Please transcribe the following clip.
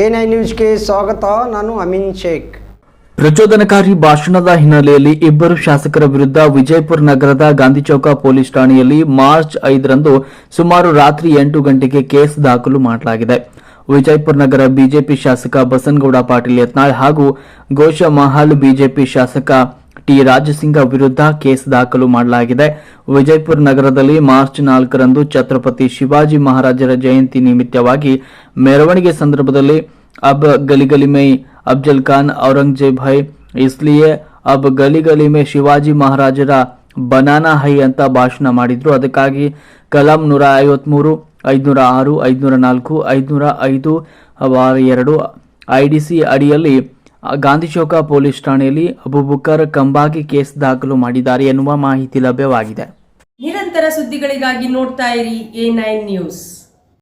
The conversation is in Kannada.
ಎ ನೈನ್ ನ್ಯೂಸ್ಗೆ ಸ್ವಾಗತ, ನಾನು ಅಮೀನ್ ಶೇಖ್. ಪ್ರಚೋದನಕಾರಿ ಭಾಷಣದ ಹಿನ್ನೆಲೆಯಲ್ಲಿ ಇಬ್ಬರು ಶಾಸಕರ ವಿರುದ್ಧ ವಿಜಯಪುರ ನಗರದ ಗಾಂಧಿ ಚೌಕ ಪೊಲೀಸ್ ಠಾಣೆಯಲ್ಲಿ ಮಾರ್ಚ್ ಐದರಂದು ಸುಮಾರು ರಾತ್ರಿ ಎಂಟು ಗಂಟೆಗೆ ಕೇಸ್ ದಾಖಲು ಮಾಡಲಾಗಿದೆ. ವಿಜಯಪುರ ನಗರ ಬಿಜೆಪಿ ಶಾಸಕ ಬಸನಗೌಡ ಪಾಟೀಲ್ ಯತ್ನಾಳ್ ಹಾಗೂ ಮಹಾಲು ಬಿಜೆಪಿ ಶಾಸಕ ಟಿ ರಾಜಸಿಂಗ ವಿರುದ್ಧ ಕೇಸ್ ದಾಖಲು ಮಾಡಲಾಗಿದೆ. ವಿಜಯಪುರ ನಗರದಲ್ಲಿ ಮಾರ್ಚ್ ನಾಲ್ಕರಂದು ಛತ್ರಪತಿ ಶಿವಾಜಿ ಮಹಾರಾಜರ ಜಯಂತಿ ನಿಮಿತ್ತವಾಗಿ ಮೆರವಣಿಗೆ ಸಂದರ್ಭದಲ್ಲಿ ಅಬ್ ಗಲಿಗಲಿಮೈ ಅಬ್ಜಲ್ ಖಾನ್ ಔರಂಗಜೇಬ್ ಹೈ ಇಸ್ಲಿಯೇ, ಅಬ್ ಗಲಿಗಲಿಮೆ ಶಿವಾಜಿ ಮಹಾರಾಜರ ಬನಾನಾ ಹೈ ಅಂತ ಭಾಷಣ ಮಾಡಿದ್ರು. ಅದಕ್ಕಾಗಿ ಕಲಾಂ ನೂರ ಐವತ್ಮೂರು, ಐದುನೂರ ಆರು, ಐದುನೂರ ನಾಲ್ಕು, ಐದುನೂರ ಐದು ಎರಡು ಐಡಿಸಿ ಅಡಿಯಲ್ಲಿ ಗಾಂಧಿ ಚೌಕ ಪೊಲೀಸ್ ಠಾಣೆಯಲ್ಲಿ ಅಬುಬುಕರ್ ಕಂಬಾಗಿ ಕೇಸ್ ದಾಖಲು ಮಾಡಿದ್ದಾರೆ ಎನ್ನುವ ಮಾಹಿತಿ ಲಭ್ಯವಾಗಿದೆ. ನಿರಂತರ ಸುದ್ದಿಗಳಿಗಾಗಿ ನೋಡ್ತಾ ಇರಿ ಎ ನೈನ್ ನ್ಯೂಸ್.